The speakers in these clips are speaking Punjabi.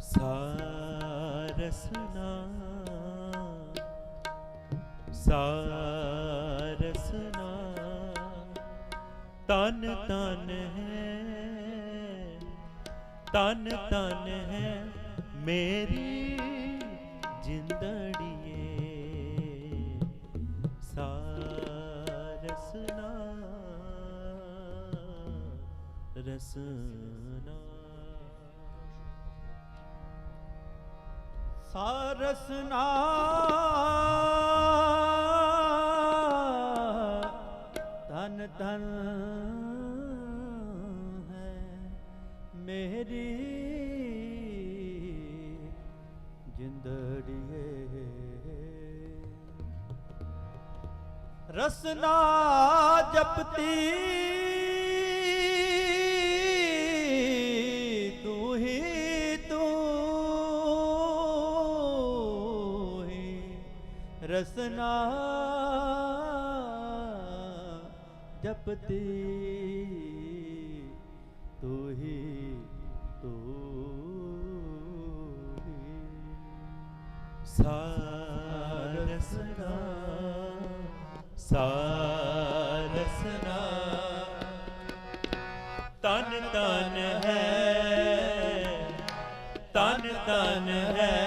ਸਾਰਸਨਾ ਸਾਰਸਨਾ ਤਨ ਤਨ ਹੈ ਤਨ ਤਨ ਹੈ ਮੇਰੀ ਜਿੰਦੜੀਏ। ਸਾਰਸਨਾ ਰਸਨਾ। ਸਾਰਸਨਾ ਧਨ ਤਨ ਹੈ ਮੇਰੀ ਜਿੰਦੜੀਏ। ਰਸਨਾ ਜਪਤੀ। ਰਸਨਾ ਜਪਤੀ ਤੂੰ ਹੀ ਤੂੰ ਹੀ ਸਾਰਸਨਾ ਸਾਰਸਨਾ ਤਨ ਤਨ ਹੈ ਤਨ ਤਨ ਹੈ।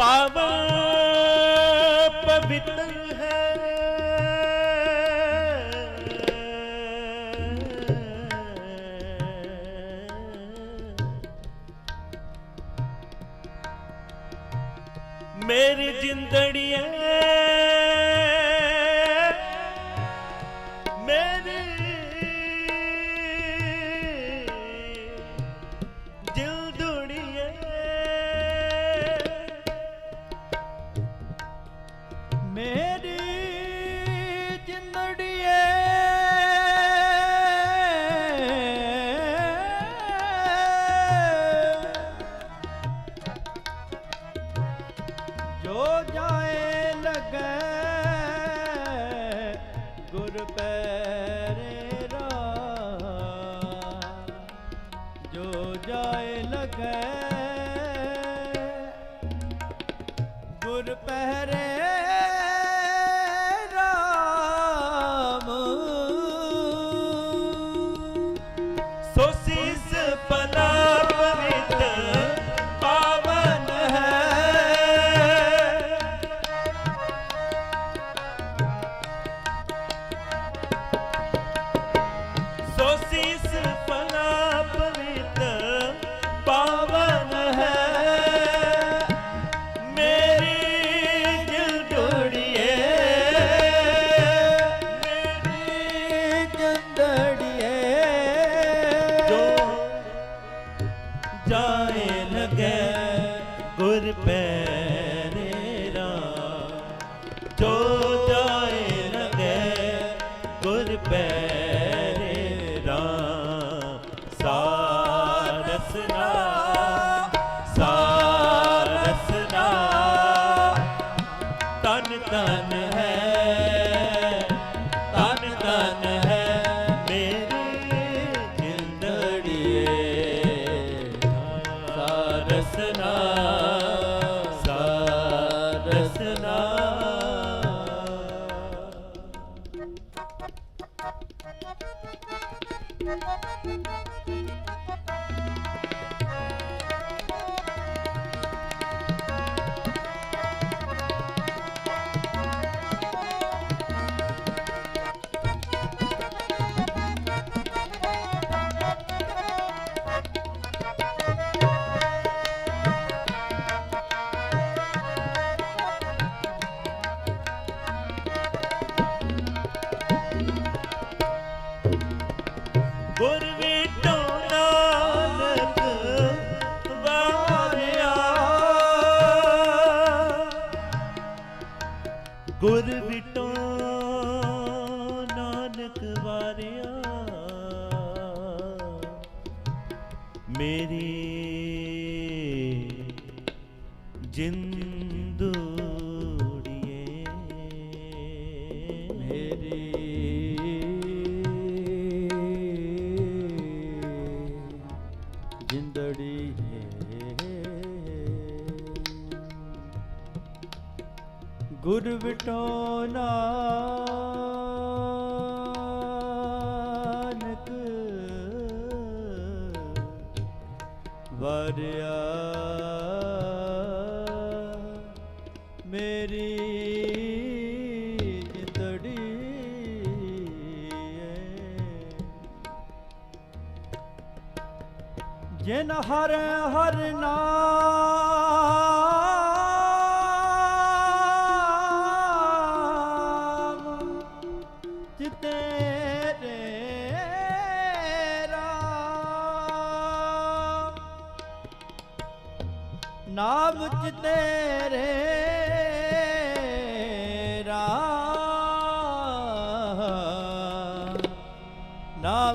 ਪਾਵਨ ਪਵਿੱਤ ਹੈ। ਮੇਰੀ ਜਿੰਦੜੀਏ Shiva. ਗੁਰ ਵਿਟੋ ਨਾਨਕ ਵਾਰਿਆ। ਮੇਰੀ ਜਿੰਦ ਮੇਰੀ ਜਿੰਦੜੀ ਗੁਰ ਵਿਟੋਨਾ ਵਰਿਆ ਮੇਰੀ ਜਿਤੜੀ ਜਿਨ ਹਰ ਹਰ ਨਾਮ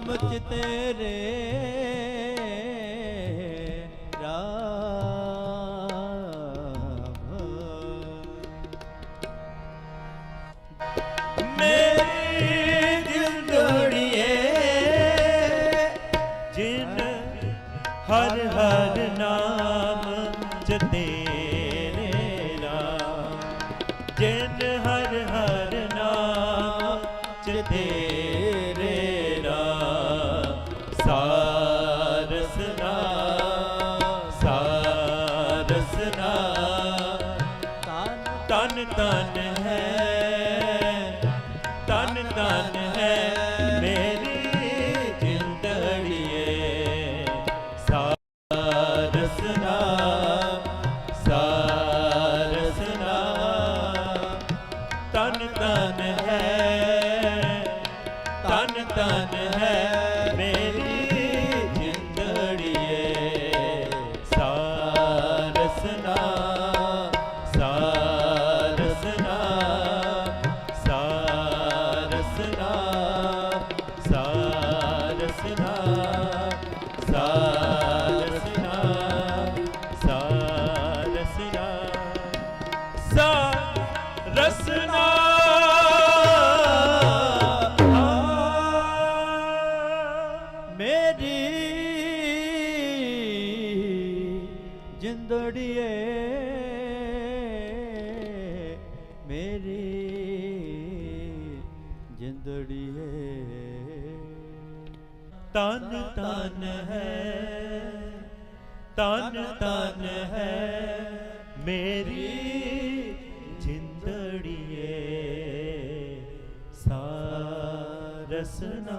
ਨਾਮ ਤੇਰੇ 曾 ਤਨ ਤਨ ਹੈ ਤਨ ਤਨ ਹੈ। ਮੇਰੀ ਜਿੰਦੜੀਏ ਸਾਰਸਨਾ